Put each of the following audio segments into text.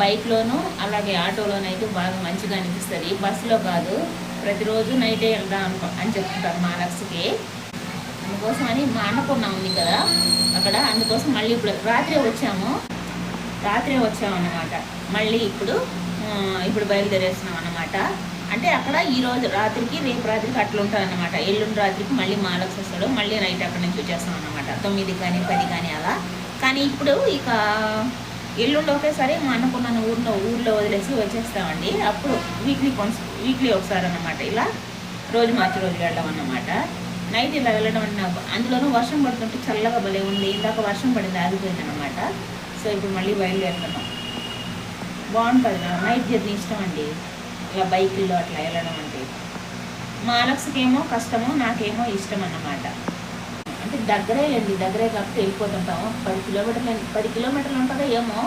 బైక్లోను అలాగే ఆటోలోనూ అయితే బాగా మంచిగా అనిపిస్తుంది. బస్సులో కాదు ప్రతిరోజు నైటే వెళ్దాం అనుకో అని చెప్తుంటారు మా అందుకోసం అని మా అన్నపూర్ణ ఉంది కదా అక్కడ. అందుకోసం మళ్ళీ ఇప్పుడు రాత్రే వచ్చాము. రాత్రే వచ్చాము అన్నమాట. మళ్ళీ ఇప్పుడు ఇప్పుడు బయలుదేరేస్తున్నాం అన్నమాట. అంటే అక్కడ ఈ రోజు రాత్రికి రేపు రాత్రికి అట్లా ఉంటుంది అనమాట ఎల్లుండి రాత్రికి మళ్ళీ మాలక్స్ వస్తాడు. మళ్ళీ నైట్ అక్కడ నుంచి వచ్చేస్తాం అనమాట తొమ్మిది కానీ పది కానీ అలా. కానీ ఇప్పుడు ఇక ఎల్లుండి ఒకేసారి మా అనుకున్న ఊర్లో ఊర్లో వదిలేసి వచ్చేస్తామండి. అప్పుడు వీక్లీ కొన్స్ వీక్లీ ఒకసారి అన్నమాట ఇలా. రోజు మార్చి రోజు వెళ్ళడం అన్నమాట. నైట్ ఇలా వెళ్ళడం అంటే నాకు అందులోనూ వర్షం పడుతుంటే చల్లగా భలే ఉంది. ఇందాక వర్షం పడింది ఆగిపోయింది అనమాట సో ఇప్పుడు మళ్ళీ బయలుదేరుతున్నాం. బాగుంటుంది నైట్ జర్నీ ఇష్టం అండి. ఇలా బైకుల్లో అట్లా వెళ్ళడం అంటే. మా అలక్స్కేమో కష్టము నాకేమో ఇష్టం అన్నమాట. అంటే దగ్గరే లేండి దగ్గరే కాబట్టి వెళ్ళిపోతుంటాము పది కిలోమీటర్లు పది కిలోమీటర్లు ఉంటుందో ఏమో.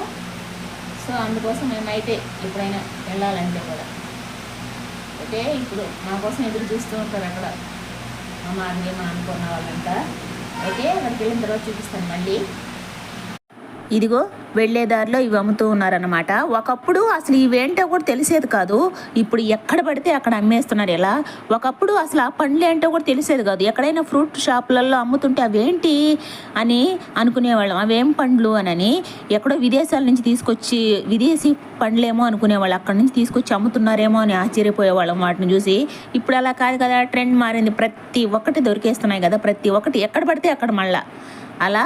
సో అందుకోసం మేము అయితే ఎప్పుడైనా వెళ్ళాలంటే కూడా. అయితే ఇప్పుడు మా కోసం ఎదురు చూస్తూ ఉంటారు అక్కడ. మా మాది మా అనుకున్న వాళ్ళంతా. అయితే అక్కడికి వెళ్ళిన తర్వాత చూపిస్తాను మళ్ళీ. ఇదిగో వెళ్ళే దారిలో ఇవి అమ్ముతూ ఉన్నారనమాట ఒకప్పుడు అసలు ఇవేంటో కూడా తెలిసేది కాదు. ఇప్పుడు ఎక్కడ పడితే అక్కడ అమ్మేస్తున్నారు ఎలా? ఒకప్పుడు అసలు ఆ పండ్లు ఏంటో కూడా తెలిసేది కాదు. ఎక్కడైనా ఫ్రూట్ షాపులలో అమ్ముతుంటే అవేంటి అని అనుకునేవాళ్ళం. అవేం పండ్లు అని ఎక్కడో విదేశాల నుంచి తీసుకొచ్చి విదేశీ పండ్లేమో అనుకునేవాళ్ళు. అక్కడ నుంచి తీసుకొచ్చి అమ్ముతున్నారేమో అని ఆశ్చర్యపోయేవాళ్ళం వాటిని చూసి. ఇప్పుడు అలా కాదు కదా ట్రెండ్ మారింది. ప్రతి ఒక్కటి దొరికేస్తున్నాయి కదా. ప్రతి ఒక్కటి ఎక్కడ పడితే అక్కడ మళ్ళీ. అలా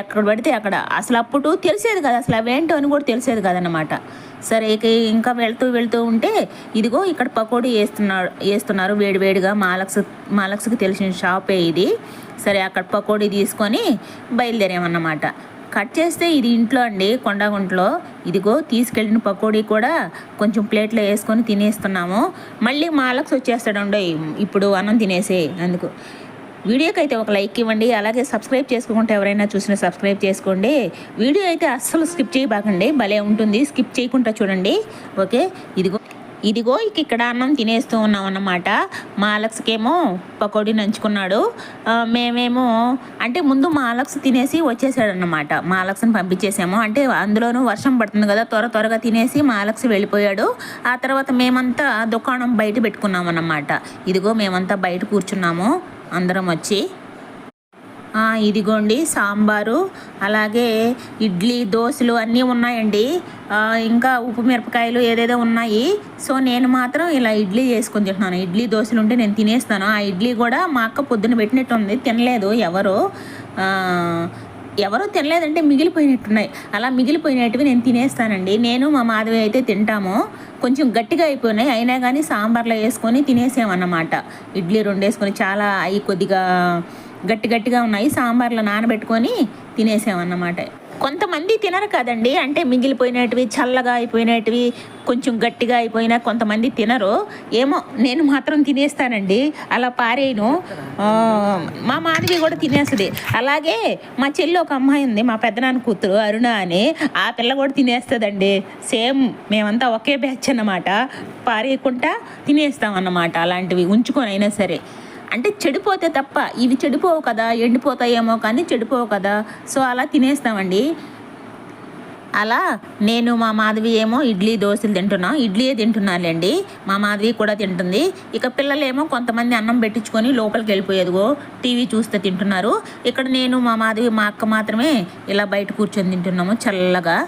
ఎక్కడ పడితే అక్కడ. అసలు అప్పుడు తెలిసేది కదా. అసలు అవేంటో అని కూడా తెలిసేది కదనమాట సరే ఇక ఇంకా వెళ్తూ వెళ్తూ ఉంటే ఇదిగో ఇక్కడ పకోడీ వేస్తున్నారు వేస్తున్నారు వేడివేడిగా మాలక్స్ మాలక్స్కి తెలిసిన షాపే ఇది. సరే అక్కడ పకోడీ తీసుకొని బయలుదేరామన్నమాట. కట్ చేస్తే ఇది ఇంట్లో అండి కొండగుంట్లో. ఇదిగో తీసుకెళ్ళిన పకోడీ కూడా కొంచెం ప్లేట్లో వేసుకొని తినేస్తున్నాము. మళ్ళీ మాలక్స్ వచ్చేస్తాడు ఇప్పుడు అన్నం తినేసే అందుకు. వీడియోకి అయితే ఒక లైక్ ఇవ్వండి అలాగే సబ్స్క్రైబ్ చేసుకుంటే ఎవరైనా చూసినా సబ్స్క్రైబ్ చేసుకోండి. వీడియో అయితే అస్సలు స్కిప్ చేయబాకండి భలే ఉంటుంది. స్కిప్ చేయకుండా చూడండి. ఓకే? ఇదిగో ఇదిగో ఇక్కడ అన్నం తినేస్తూ ఉన్నాం అన్నమాట. మా అలక్స్కేమో పకోడీ నంచుకున్నాడు. మేమేమో అంటే ముందు మా అలక్స్ తినేసి వచ్చేసాడనమాట మా అలక్స్ని పంపించేసాము. అంటే అందులోనూ వర్షం పడుతుంది కదా త్వర త్వరగా తినేసి మా అలక్స్ వెళ్ళిపోయాడు. ఆ తర్వాత మేమంతా దుకాణం బయట పెట్టుకున్నాం అన్నమాట ఇదిగో మేమంతా బయట కూర్చున్నాము. అందరం వచ్చి ఇదిగోండి సాంబారు అలాగే ఇడ్లీ దోశలు అన్నీ ఉన్నాయండి. ఇంకా ఉప్పు మిరపకాయలు ఏదేదో ఉన్నాయి. సో నేను మాత్రం ఇలా ఇడ్లీ చేసుకొని తింటున్నాను. ఇడ్లీ దోశలు ఉంటే నేను తినేస్తాను. ఆ ఇడ్లీ కూడా మా అక్క పొద్దున పెట్టినట్టుంది. తినలేదు ఎవరు. ఎవరో ఎవరు తినలేదంటే మిగిలిపోయినట్టున్నాయి. అలా మిగిలిపోయినట్టువి నేను తినేస్తానండి. నేను మా మాధవి అయితే తింటాము. కొంచెం గట్టిగా అయిపోయినాయి. అయినా కానీ సాంబార్లో వేసుకొని తినేసామన్నమాట ఇడ్లీ రెండు వేసుకొని చాలా అవి కొద్దిగా గట్టి గట్టిగా ఉన్నాయి సాంబార్లో నానబెట్టుకొని తినేసామన్నమాట. కొంతమంది తినరు కదండి అంటే మిగిలిపోయినటివి చల్లగా అయిపోయినటివి కొంచెం గట్టిగా అయిపోయినా కొంతమంది తినరు. ఏమో నేను మాత్రం తినేస్తానండి అలా పారేయను. మా మాధవి కూడా తినేస్తుంది. అలాగే మా చెల్లి ఒక అమ్మాయి ఉంది మా పెద్దనాన్న కూతురు అరుణ అని ఆ పిల్ల కూడా తినేస్తుందండి. సేమ్ మేమంతా ఒకే బ్యాచ్ అన్నమాట పారేయకుండా తినేస్తాం అన్నమాట అలాంటివి ఉంచుకొని అయినా సరే. అంటే చెడిపోతే తప్ప ఇవి చెడిపోవు కదా ఎండిపోతాయేమో కానీ చెడిపోవు కదా. సో అలా తినేస్తామండి. అలా నేను మా మాధవి ఏమో ఇడ్లీ దోశలు తింటున్నాం. ఇడ్లీయే తింటున్నానులేండి మా మాధవి కూడా తింటుంది. ఇక పిల్లలేమో కొంతమంది అన్నం పెట్టించుకొని లోపలికి వెళ్ళిపోయేదిగో టీవీ చూస్తే తింటున్నారు. ఇక్కడ నేను మా మాధవి మా అక్క మాత్రమే ఇలా బయట కూర్చొని తింటున్నాము చల్లగా.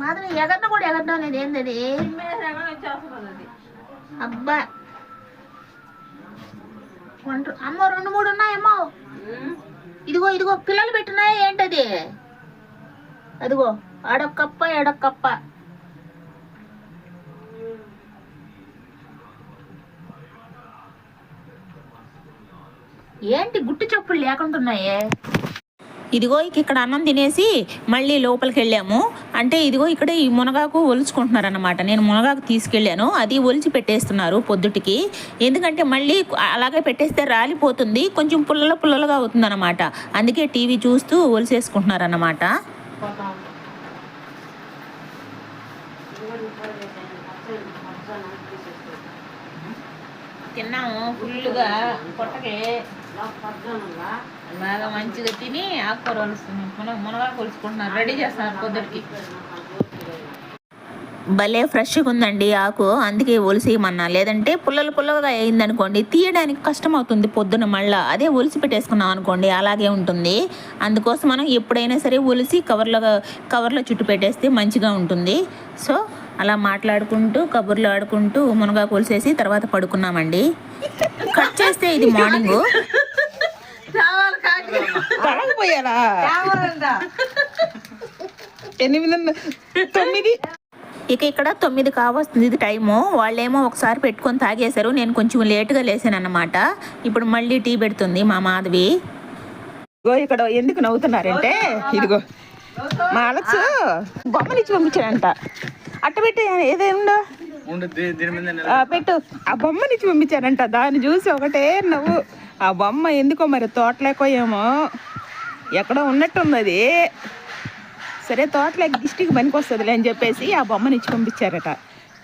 మాధవి ఎగరన కూడా ఎగరడం అనేది ఏంది అబ్బా! వంట అమ్మో రెండు మూడు ఉన్నాయేమో. ఇదిగో ఇదిగో పిల్లలు పెట్టినాయా ఏంటది? అదిగో అడొక్కప్ప ఎడొక్కప్ప ఏంటి గుట్టు చెప్పులు లేకుంటున్నాయే? ఇదిగో ఇక ఇక్కడ అన్నం తినేసి మళ్ళీ లోపలికి వెళ్ళాము అంటే ఇదిగో ఇక్కడ ఈ మునగాకు ఒలుచుకుంటున్నారు అనమాట నేను మునగాకు తీసుకెళ్ళాను. అది ఒలిచి పెట్టేస్తున్నారు పొద్దుటికి. ఎందుకంటే మళ్ళీ అలాగే పెట్టేస్తే రాలిపోతుంది. కొంచెం పుల్లల పుల్లలుగా అవుతుంది అనమాట అందుకే టీవీ చూస్తూ ఒలిసేసుకుంటున్నారు అనమాట తిన్నాము. ఫుల్గా పొట్టకి బాగా మంచిగా తిని ఆకుకూర వలుస్తున్నాం మునగ మునగా కొలుచుకుంటున్నారు. రెడీ చేస్తున్నారు పొద్దుటికి. భలే ఫ్రెష్గా ఉందండి ఆకు. అందుకే ఒలిసేయమన్నా. లేదంటే పుల్లలు పుల్లగా అయిందనుకోండి తీయడానికి కష్టం అవుతుంది పొద్దున మళ్ళా. అదే ఒలిసి పెట్టేసుకున్నాం అనుకోండి అలాగే ఉంటుంది. అందుకోసం మనం ఎప్పుడైనా సరే ఒలిసి కవర్లో కవర్లో చుట్టు పెట్టేస్తే మంచిగా ఉంటుంది. సో అలా మాట్లాడుకుంటూ కబుర్లు ఆడుకుంటూ మునగా కొలిసేసి తర్వాత పడుకున్నామండి. కట్ చేస్తే ఇది మార్నింగ్. ఎనిమిది తొమ్మిది? ఇక ఇక్కడ తొమ్మిది కావస్తుంది ఇది టైము. వాళ్ళేమో ఒకసారి పెట్టుకొని తాగేశారు. నేను కొంచెం లేటుగా లేసాను అన్నమాట ఇప్పుడు మళ్ళీ టీ పెడుతుంది మా మాధవి. ఇగో ఇక్కడ ఎందుకు నవ్వుతున్నారంటే ఇదిగో మా అలక్స్ బొమ్మనిచ్చి పంపించాడంట. అట్ట పెట్టి ఏదేముందో పెట్టు ఆ, పెట్టు. ఆ బొమ్మనిచ్చి దాన్ని చూసి ఒకటే నవ్వు. ఆ బొమ్మ ఎందుకో మరి తోటలేకో ఏమో. ఎక్కడో ఉన్నట్టుంది అది సరే తోటలేక దిష్టికి పనికి వస్తుందిలే అని చెప్పేసి ఆ బొమ్మనిచ్చి పంపించారట.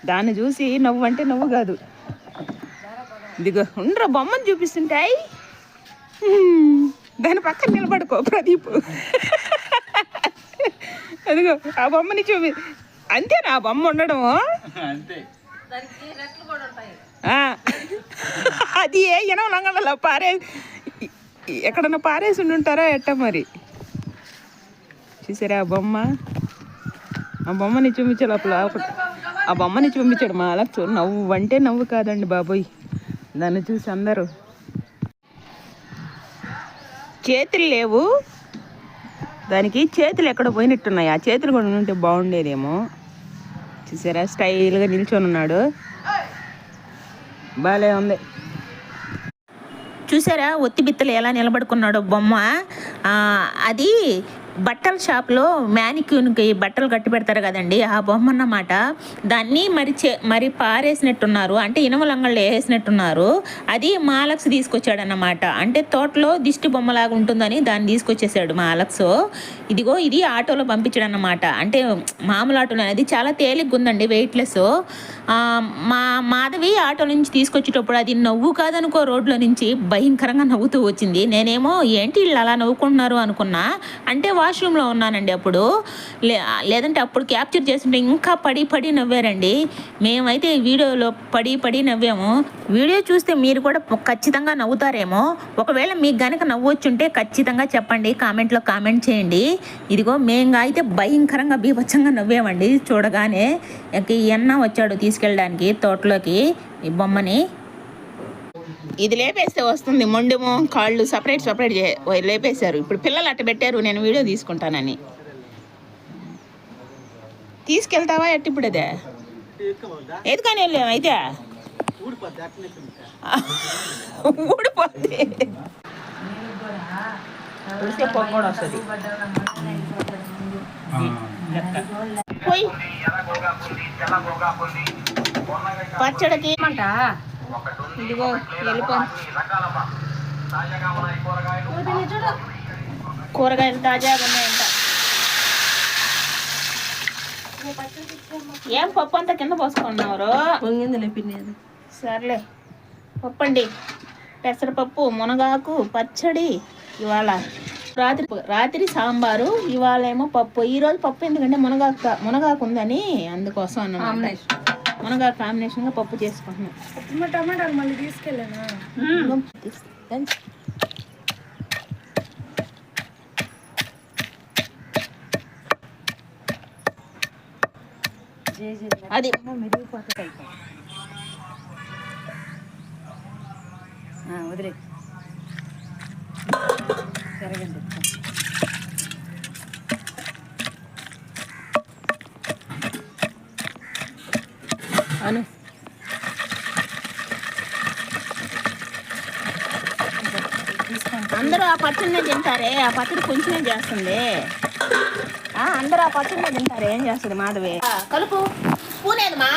దాన్ని చూసి నవ్వు అంటే నవ్వు కాదు. ఇదిగో ఉండరా బొమ్మను చూపిస్తుంటాయి దాని పక్కన నిలబడుకో ప్రదీప్. అదిగో ఆ బొమ్మని చూపి అంతేనా బొమ్మ అంతే. ఆ. అది ఏ లంగడలో పారే ఎక్కడన్నా పారేసి ఉండి ఉంటారో ఎట్ట మరి? చూసారా ఆ బొమ్మ? ఆ బొమ్మని చూపించే లోపల ఒక- ఆ బొమ్మని చూపించాడు మా అలా చూ నవ్వు అంటే నవ్వు కాదండి బాబోయ్. దాన్ని చూసి అందరూ. చేతులు లేవు. దానికి చేతులు ఎక్కడ పోయినట్టున్నాయి. ఆ చేతులు కూడా ఉంటే బాగుండేదేమో. చూసారా? స్టైల్గా నిల్చొని ఉన్నాడు. బాగాలే ఉంది. చూసారా? ఒత్తి బిత్తలు ఎలా నిలబడుకున్నాడో బొమ్మ. ఆ, అది బట్టల షాప్లో మ్యానిక్యూన్కి బట్టలు కట్టి పెడతారు కదండి. ఆ బొమ్మ అన్నమాట దాన్ని మరి చే మరి పారేసినట్టున్నారు. అంటే ఇనుమలంగళ్ళు వేసినట్టున్నారు. అది మా అలక్స్ తీసుకొచ్చాడన్నమాట. అంటే తోటలో దిష్టి బొమ్మలాగా ఉంటుందని దాన్ని తీసుకొచ్చేసాడు మా అలక్స్. ఇదిగో ఇది ఆటోలో పంపించాడు అన్నమాట అంటే మామూలు ఆటోలో అది చాలా తేలిగ్గా ఉందండి వెయిట్లెస్ మా మాధవి ఆటో నుంచి తీసుకొచ్చేటప్పుడు అది నవ్వు కాదనుకో రోడ్లో నుంచి భయంకరంగా నవ్వుతూ వచ్చింది. నేనేమో ఏంటి వీళ్ళు అలా నవ్వుకుంటున్నారు అనుకున్నా. అంటే వాష్రూమ్లో ఉన్నానండి అప్పుడు. లే లేదంటే అప్పుడు క్యాప్చర్ చేస్తుంటే ఇంకా పడి పడి నవ్వారండి. మేమైతే వీడియోలో పడి పడి నవ్వాము. వీడియో చూస్తే మీరు కూడా ఖచ్చితంగా నవ్వుతారేమో. ఒకవేళ మీకు గనక నవ్వొచ్చుంటే ఖచ్చితంగా చెప్పండి. కామెంట్లో కామెంట్ చేయండి. ఇదిగో మేము అయితే భయంకరంగా బీభత్సంగా నవ్వామండి చూడగానే. ఇక ఈ అన్న వచ్చాడు తీసుకెళ్ళడానికి తోటలోకి. ఈ బొమ్మని ఇది లేపేస్తే వస్తుంది మొండెము కాళ్ళు సపరేట్ సపరేట్ చే లేపేశారు. ఇప్పుడు పిల్లలు అట్ట పెట్టారు నేను వీడియో తీసుకుంటానని. తీసుకెళ్తావా? ఎట్టి ఇప్పుడు అదే? ఎందుకని వెళ్ళాం అయితే? ఊడిపోద్ది. పచ్చడి పొగ కూడా వస్తుంది. ఇదిగో కూరగాయలు తాజాగా ఉన్నాయంట. ఏం పప్పు అంతా కింద పోసుకున్నారు పొంగింది పిన్నేది సర్లే. పప్పు అండి పెసరపప్పు మునగాకు పచ్చడి ఇవాళ రాత్రి రాత్రి సాంబారు ఇవాళ ఏమో పప్పు ఈరోజు పప్పు ఎందుకంటే మునగాకు మునగాకు ఉందని అందుకోసం అన్నమాట మునగాకు కాంబినేషన్గా పప్పు చేసుకుంటున్నాం. టమాటాలు మళ్ళీ తీసుకెళ్ళానా. అది. వదిలే. జరగండి అను. అందరూ ఆ పచ్చడినే తింటారే? ఆ పచ్చడి కొంచెమే చేస్తుంది. అందరూ ఆ పచ్చడినే తింటారు? ఏం చేస్తుంది మాధవి? కలుపు. స్పూన్ ఏదమ్మా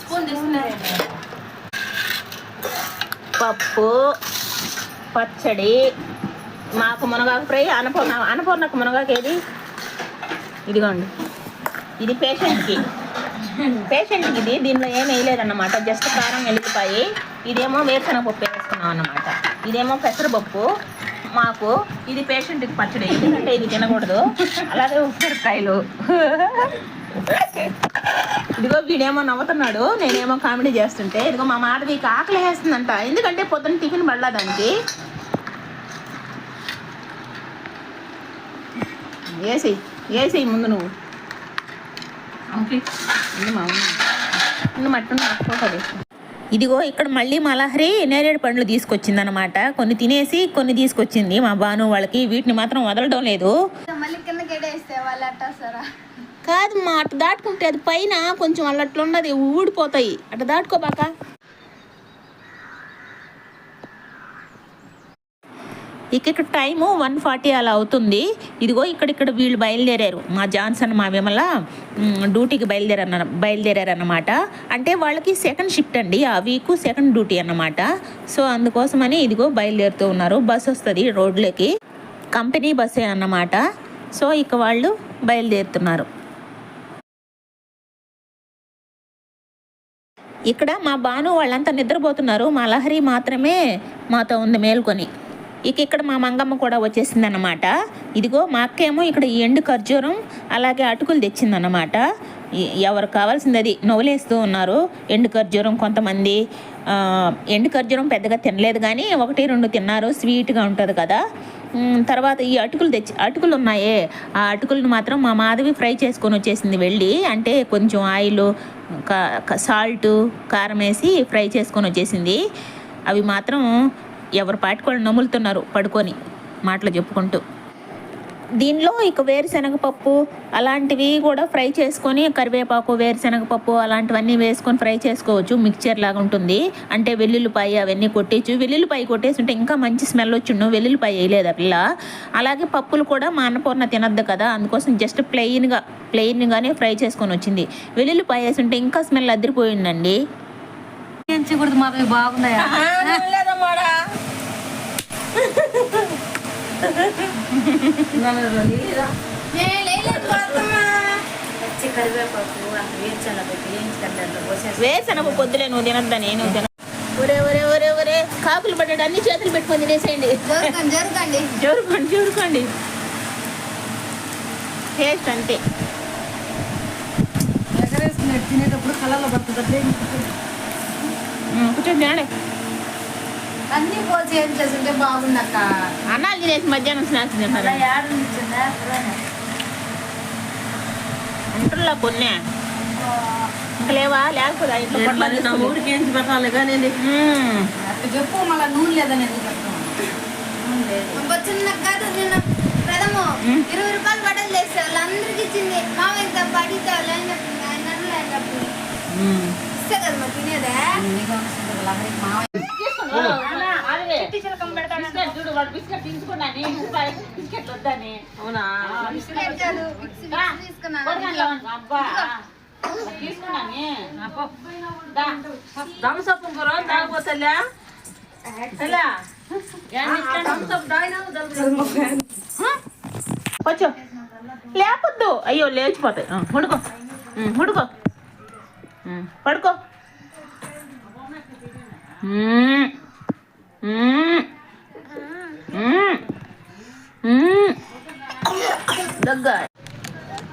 స్పూన్ పప్పు పచ్చడి మాకు మునగాకు ఫ్రై అన్నపూర్ణ అన్నపూర్ణకు మునగాకు ఏది ఇదిగోండి. ఇది పేషెంట్కి. పేషెంట్కి ఇది దీనిలో ఏం వేయలేదన్నమాట. జస్ట్ కారం వెళ్ళిపోయి ఇదేమో వేరుశనగ పప్పు వేసుకున్నాం అన్నమాట. ఇదేమో పెసరపప్పు మాకు ఇది పేషెంట్కి పచ్చడి. ఎందుకంటే ఇది తినకూడదు. అలాగే ఉసిరికాయలు. ఇదిగో వీడేమో నవ్వుతున్నాడు నేనేమో కామెడీ చేస్తుంటే ఇదిగో మా మాధవికి ఆకలి వేస్తుందంట. ఎందుకంటే పొద్దున్న టిఫిన్ పడలేదానికి ఏసీ ఏసీ ముందు నువ్వు. ఇదిగో ఇక్కడ మళ్ళీ మలహరి నేరేడు పండ్లు తీసుకొచ్చిందనమాట కొన్ని తినేసి కొన్ని తీసుకొచ్చింది మా బాను వాళ్ళకి. వీటిని మాత్రం వదలడం లేదు. కింద గెడేస్తే వాళ్ళు అట్టేస్తారా? కాదు మా అటు దాటుకుంటే అది పైన కొంచెం అట్లా ఉండదు ఊడిపోతాయి అటు దాటుకోబాక ఇక ఇక్కడ టైము వన్ ఫార్టీ అలా అవుతుంది. ఇదిగో ఇక్కడిక్కడ వీళ్ళు బయలుదేరారు. మా జాన్సన్ మా విమల డ్యూటీకి బయలుదేరన్న బయలుదేరారన్నమాట. అంటే వాళ్ళకి సెకండ్ షిఫ్ట్ అండి. ఆ వీక్ సెకండ్ డ్యూటీ అన్నమాట. సో అందుకోసమని ఇదిగో బయలుదేరుతూ ఉన్నారు. బస్ వస్తుంది రోడ్లకి. కంపెనీ బస్సే అన్నమాట. సో ఇక వాళ్ళు బయలుదేరుతున్నారు. ఇక్కడ మా బాను వాళ్ళంతా నిద్రపోతున్నారు. మా లహరి మాత్రమే మాతో ఉంది మేల్కొని. ఇక ఇక్కడ మా మంగమ్మ కూడా వచ్చేసింది అనమాట ఇదిగో మా అక్కేమో ఇక్కడ ఈ ఎండు ఖర్జూరం అలాగే అటుకులు తెచ్చిందన్నమాట. ఎవరు కావాల్సింది అది? నవ్వులేస్తూ ఉన్నారు. ఎండు ఖర్జూరం కొంతమంది ఎండు ఖర్జూరం పెద్దగా తినలేదు కానీ ఒకటి రెండు తిన్నారు స్వీట్గా ఉంటుంది కదా. తర్వాత ఈ అటుకులు తెచ్చి అటుకులు ఉన్నాయే. ఆ అటుకులను మాత్రం మా మాధవి ఫ్రై చేసుకొని వచ్చేసింది వెళ్ళి అంటే కొంచెం ఆయిల్ సాల్ట్ కారం వేసి ఫ్రై చేసుకొని వచ్చేసింది. అవి మాత్రం ఎవరు పాటుకోళ్ళు నములుతున్నారు పడుకొని మాటలు చెప్పుకుంటూ. దీనిలో ఇక వేరుశనగ పప్పు అలాంటివి కూడా ఫ్రై చేసుకొని కరివేపాకు వేరుశనగ పప్పు అలాంటివన్నీ వేసుకొని ఫ్రై చేసుకోవచ్చు. మిక్చర్ లాగా ఉంటుంది. అంటే వెల్లుల్లిపాయ అవన్నీ కొట్టేచ్చు వెల్లుల్లిపాయ కొట్టేసి ఉంటే ఇంకా మంచి స్మెల్ వచ్చిండు. వెల్లుల్లిపాయ వేయలేదు ఆ పిల్ల? అలాగే పప్పులు కూడా మా అన్నపూర్ణ తినద్దు కదా అందుకోసం జస్ట్ ప్లెయిన్గా ప్లెయిన్గానే ఫ్రై చేసుకొని వచ్చింది. వెల్లుల్లిపాయ వేసి ఉంటే ఇంకా స్మెల్ అదిరిపోయిందండి. ఎంచకూడదు పోసేసి వేరుశనగ పొద్దులే నువ్వు తినద్దని నువ్వు తిన ఒరే ఒరే ఒరే ఒరే కాకులు పడ్డాడు అన్ని చేతులు పెట్టుకొని తినేసేయండి. జరగండి జోరుకోండి. జోరుకోండి టేస్ట్ అంతే. తినేటప్పుడు కళ్ళలో పడుతుంది? ఉమ్, కూర్చోండి తినండి. అన్ని పోసి ఏం చేస్తుంటే బాగుందక్క. అన్నాలు తినేసి మధ్యాహ్నం స్నాక్స్ తింటారు అంటున్నా కొన్నే. ఇంకా లేవా? లేకపోతే ఇంట్లో పొట్లాలు తీసుకొని. ఉమ్, అట్లా చెప్పు మళ్ళీ నూనె లేదని ఎందుకు చెప్తాను చిన్న కాదు నిన్న ప్రథము. ఇరవై రూపాయలు బట్టలు చేస్తే వాళ్ళందరికి ఇచ్చింది. మామ ఇంత పడితే వాళ్ళు ఏం చెప్పింది ఆయన. ఇస్తే కదా మరి తినేదే? అన్నా, ఆగవే. బిస్కెట్ చూడు కొంచెం లేపొద్దు అయ్యో లేచిపోతాయి ఆ, పడుకో పడుకో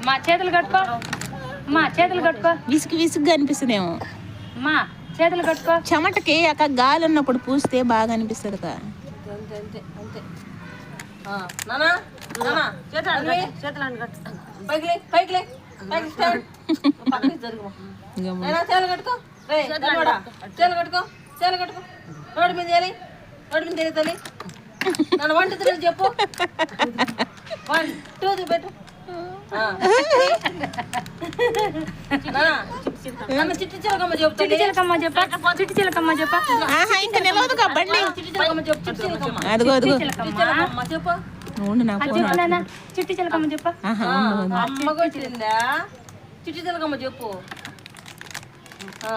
మా చేతులు కట్టుకో. మా చేతులు కట్టుకో. విసుగు విసుగ్గా అనిపిస్తుందేమో. మా చేతులు కట్టుకో. చెమటకి అక్క గాలి ఉన్నప్పుడు పూస్తే బాగా అనిపిస్తుంది కదా రోడ్డు మీద వెళ్ళి రోడ్డు మీద వెళ్ళి తల్లి. నన్ను వంట తెలియదు చెప్పు. వన్ టూ త్రీ పెట్టు చిట్టి చిలకమ్మ చెప్పు చిట్టి. చిలకమ్మ చెప్ప. చిట్టి చిలకమ్మ చెప్ప. ఇంకా చిట్టి చిలకమ్మ చెప్పు. చిట్టి చిలకమ్మ అదిగో అదిగో. చిట్టి చిలకమ్మ చెప్పు. ఉండు నా అది ఫోన్ చెప్పు నాన్న చిట్టి చిలకమ్మ చెప్ప. ఆహా ఆ, ఉండు, ఉండు. అమ్మ కొట్టిందా? చిట్టి చిలకమ్మ చెప్పు. ఆ,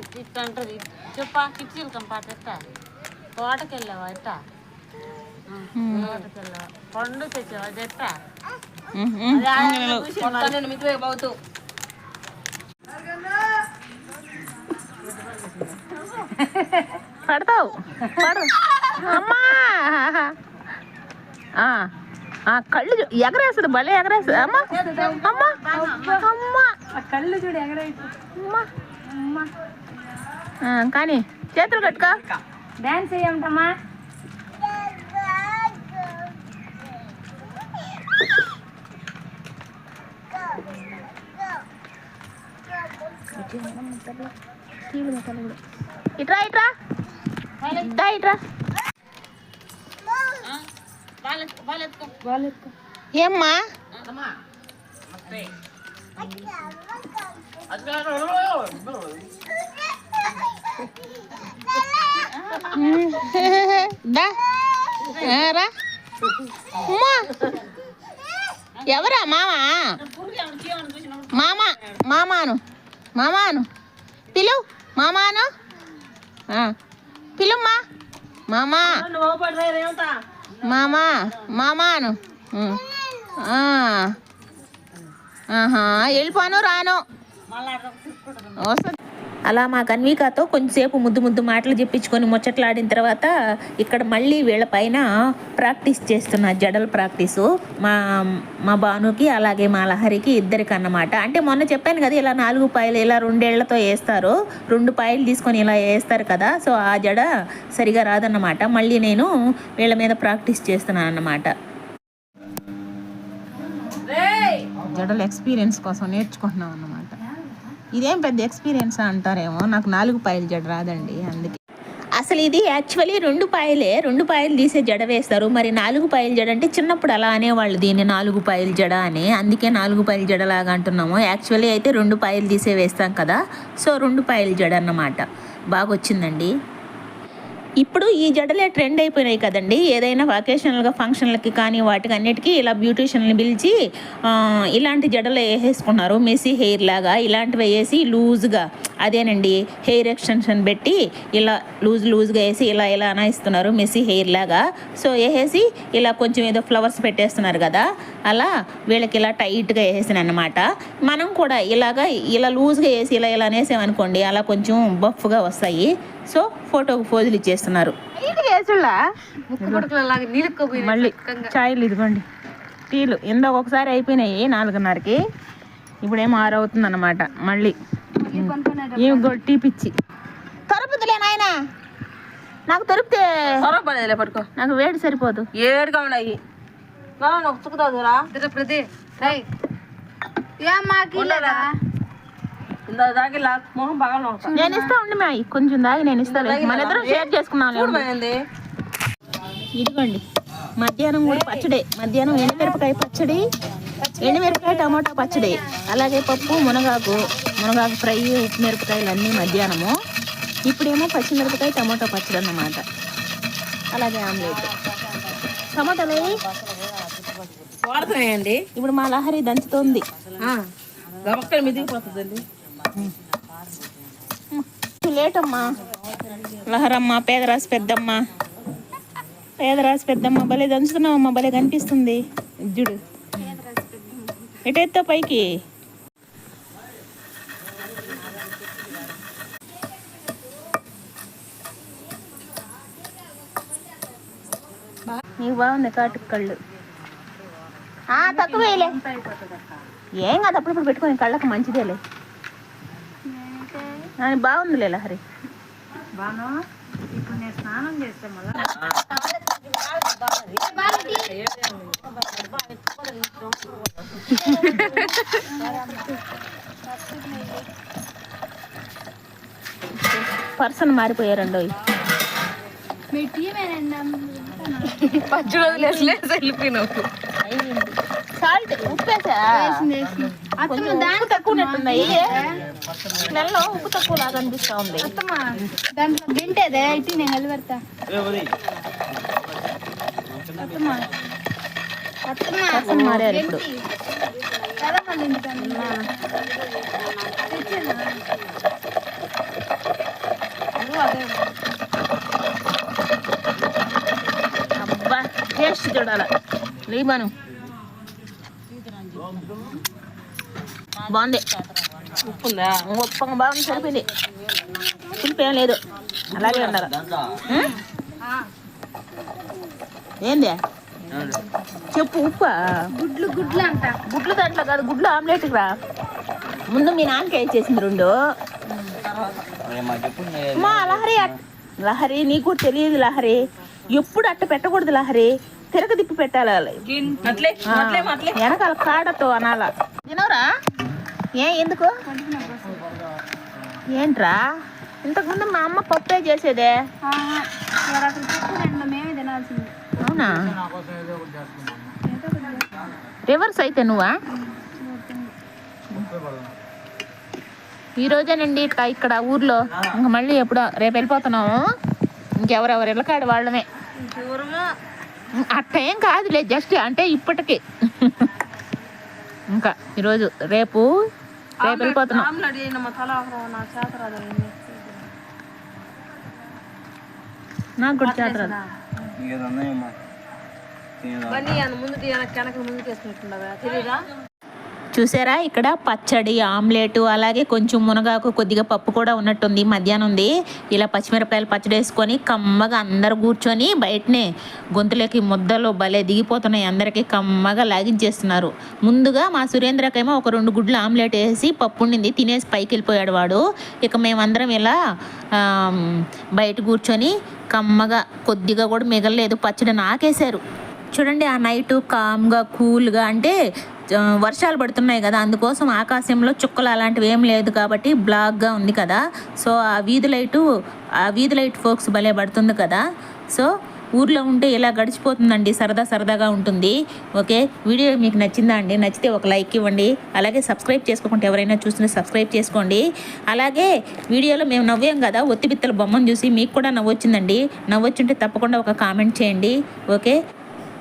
ఇట్ ఇట్ అంటది చెప్పా చిట్టి చిలకమ్మ పాట ఎట్టా? తోటకి వెళ్ళావా ఎట్టా? తోటకి వెళ్ళావా పండు తెచ్చావా అది ఎట్టా? నేను పడతావు. పడు. అమ్మా! ఆ, ఆ, కళ్ళు చూ- ఎగరేస్తుంది భలే ఎగరేస్తుంది అమ్మా అమ్మా అమ్మా. కళ్ళు చూడు ఎగరైతే అమ్మా. ఆ, కానీ చేతులు కట్టుకో. డాన్స్ వేయమంటమ్మా ఇట్రా ఇట్రా. దా ఇట్రా. ఏమ్మా? ఆ, రా. ఎవరా మామా? మామ మామాను. మామాను. పిలు మామాను. పిలుమ్మా. మామా. మామా మామాను. ఆహా వెళ్ళిపోను రాను. వస్తుంది అలా మా కన్వికాతో కొంచెంసేపు ముద్దు ముద్దు మాటలు చెప్పించుకొని ముచ్చట్లాడిన తర్వాత ఇక్కడ మళ్ళీ వీళ్ళ పైన ప్రాక్టీస్ చేస్తున్న జడల ప్రాక్టీసు మా మా భానుకి అలాగే మా లహరికి ఇద్దరికి అన్నమాట అంటే మొన్న చెప్పాను కదా ఇలా నాలుగు పాయలు ఇలా రెండేళ్ళతో వేస్తారు రెండు పాయలు తీసుకొని ఇలా వేస్తారు కదా సో ఆ జడ సరిగా రాదన్నమాట. మళ్ళీ నేను వీళ్ళ మీద ప్రాక్టీస్ చేస్తున్నాను అన్నమాట జడల ఎక్స్పీరియన్స్ కోసం నేర్చుకుంటున్నాం అన్నమాట ఇదేం పెద్ద ఎక్స్పీరియన్స్ అంటారేమో? నాకు నాలుగు పాయలు జడ రాదండి అందుకే. అసలు ఇది యాక్చువల్లీ రెండు పాయలే రెండు పాయలు తీసే జడ వేస్తారు. మరి నాలుగు పాయలు జడ అంటే చిన్నప్పుడు అలా అనేవాళ్ళు దీన్ని నాలుగు పాయలు జడ అని. అందుకే నాలుగు పాయలు జడ లాగా అంటున్నాము. యాక్చువల్లీ అయితే రెండు పాయలు తీసే వేస్తాం కదా సో రెండు పాయలు జడ అన్నమాట. బాగా వచ్చిందండి ఇప్పుడు ఈ జడలే ట్రెండ్ అయిపోయినాయి కదండి. ఏదైనా వకేషనల్గా ఫంక్షన్లకి కానీ వాటికి అన్నిటికీ ఇలా బ్యూటీషియన్ని పిలిచి ఇలాంటి జడలు వేసేసుకున్నారు. మెస్సీ హెయిర్ లాగా ఇలాంటివి వేసి లూజ్గా అదేనండి హెయిర్ ఎక్స్టెన్షన్ పెట్టి ఇలా లూజ్ లూజ్గా వేసి ఇలా ఇలా అనాయిస్తున్నారు మెస్సీ హెయిర్ లాగా. సో వేసేసి ఇలా కొంచెం ఏదో ఫ్లవర్స్ పెట్టేస్తున్నారు కదా అలా వీళ్ళకి ఇలా టైట్గా వేసేసాను అనమాట మనం కూడా ఇలాగా ఇలా లూజ్గా వేసి ఇలా ఇలా అనేసామనుకోండి అలా కొంచెం బఫ్గా వస్తాయి. సో ఫోటోకి పోజులు ఇచ్చేస్తున్నారు. మళ్ళీ చాయలు ఇదిగోండి. టీలు. ఇందాక ఒకసారి అయిపోయినాయి నాలుగున్నరకి. ఇప్పుడేమో ఆరు అవుతుంది అనమాట మళ్ళీ ఏమి గో- టీ పిచ్చి. తొరపుతులే నాయన. నాకు తొరిపితే సొరపడేదిలే పట్టుకో. నాకు వేడి సరిపోదు. ఏడుగా ఉన్నాయి. నాకు తిరుపతి. నేను ఇస్తా ఉండి మా కొంచెం దాగి నేను ఇస్తాను మన ఇద్దరం షేర్ చేసుకున్నాం ఇదిగోండి. మధ్యాహ్నం కూడా పచ్చడి. మధ్యాహ్నం ఎండుమిరపకాయ పచ్చడి. ఎండుమిరపకాయ టమాటా పచ్చడి అలాగే పప్పు మునగాకు మునగాకు ఫ్రై ఉప్పు మిరపకాయలు అన్నీ మధ్యాహ్నము. ఇప్పుడేమో పచ్చిమిరపకాయ టమాటా పచ్చడి అన్నమాట. అలాగే ఆమ్లెట్. టమాటాలు వాడుతున్నాయండి ఇప్పుడు మా లహరి దంచుతోంది. గమక్కలు మిదిగిపోతుందండి లేట్ అమ్మా లహరమ్మ పేదరాశి పెద్దమ్మ. పేదరాశి పెద్దమ్మ భలే దంచుతున్నావమ్మా భలే కనిపిస్తుంది. ఇజ్జుడు ఎటెత్తో పైకి? నీకు బాగుంది కాటుకు కళ్ళు. ఆ, తక్కువ వేయలే ఏం కాదు అప్పుడప్పుడు పెట్టుకొని కళ్ళకు మంచిదేలే. బాగుందిలే లహరి. పర్సన్ మారిపోయారండో పచ్చి వదిలేసి వెళ్ళిపోయినావు సాల్ట్ ఉప్పేసా? కొంచెం ఉప్పు తక్కువనట్టున్నాయి. స్మెల్లో ఉప్పు తక్కువ లాగా అనిపిస్తా ఉంది. దాంట్లో గింటేదే ఇటు నేను వెళ్ళి పెడతా పర్సన్ మారారు ఇప్పుడు. అబ్బా టేస్ట్ చూడాల. లేబాను బాగుంది. ఉప్పుందా? ఉప్పంగా బాగుంది సరిపోయింది. పులిపేం లేదు. అలాగే ఉండాలి? ఏంది? చెప్పు ఉప్ప. గుడ్లు గుడ్లు అంట. గుడ్లు దాంట్లో కాదు గుడ్లు ఆమ్లెట్ రా. ముందు మీ నాన్నకి ఇచ్చేసింది రెండు? మా లహరి లహరి నీకు తెలియదు లహరి. ఎప్పుడు అట్ట పెట్టకూడదు లహరి. తిరగ తిప్పి పెట్టాలి. వెనకాల కాడతో అనాల. తినవరా? ఏ ఎందుకు? ఏంట్రా? ఇంతకుముందు మా అమ్మ పప్పే చేసేదే. మేమే తినాల్సింది. అవునా? రివర్స్ అయితే నువ్వా? ఈ రోజేనండి ఇట్లా ఇక్కడ ఊర్లో ఇంక మళ్ళీ ఎప్పుడో రేపు వెళ్ళిపోతున్నాము. ఇంకెవరెవరు ఇళ్ళకాడ వాళ్ళమే. అట్ట ఏం కాదులే జస్ట్ అంటే ఇప్పటికి. ఇంకా ఈరోజు రేపు రేపు వెళ్ళిపోతున్నాం. నాకు కూడా చేత రాదు. నీకు ఉన్నాయమ్మా తినేదా బన్నీ ముందు చూసారా ఇక్కడ పచ్చడి ఆమ్లెట్ అలాగే కొంచెం మునగాకు కొద్దిగా పప్పు కూడా ఉన్నట్టుంది. మధ్యాహ్నం ఉంది. ఇలా పచ్చిమిరపకాయలు పచ్చడి వేసుకొని కమ్మగా అందరు కూర్చొని బయటనే గొంతులోకి ముద్దలు భలే దిగిపోతున్నాయి. అందరికీ కమ్మగా లాగించేస్తున్నారు. ముందుగా మా సురేంద్రకేమో ఒక రెండు గుడ్లు ఆమ్లెట్ వేసి పప్పు ఉండింది. తినేసి పైకి వెళ్ళిపోయాడు వాడు. ఇక మేమందరం ఇలా బయట కూర్చొని కమ్మగా కొద్దిగా కూడా మిగలలేదు. పచ్చడి నాకేశారు. చూడండి ఆ నైట్ కామ్గా కూల్గా అంటే వర్షాలు పడుతున్నాయి కదా అందుకోసం ఆకాశంలో చుక్కలు అలాంటివి ఏం లేదు కాబట్టి బ్లాక్గా ఉంది కదా. సో ఆ వీధి లైటు ఆ వీధి లైట్ ఫోక్స్ భలే పడుతుంది కదా. సో ఊర్లో ఉంటే ఇలా గడిచిపోతుందండి సరదా సరదాగా ఉంటుంది. ఓకే వీడియో మీకు నచ్చిందా అండి? నచ్చితే ఒక లైక్ ఇవ్వండి. అలాగే సబ్స్క్రైబ్ చేసుకోకుండా ఎవరైనా చూస్తుంటే సబ్స్క్రైబ్ చేసుకోండి. అలాగే వీడియోలో మేము నవ్వాం కదా ఒత్తిబిత్తల బొమ్మను చూసి మీకు కూడా నవ్వొచ్చిందండి. నవ్వొచ్చుంటే తప్పకుండా ఒక కామెంట్ చేయండి. ఓకే?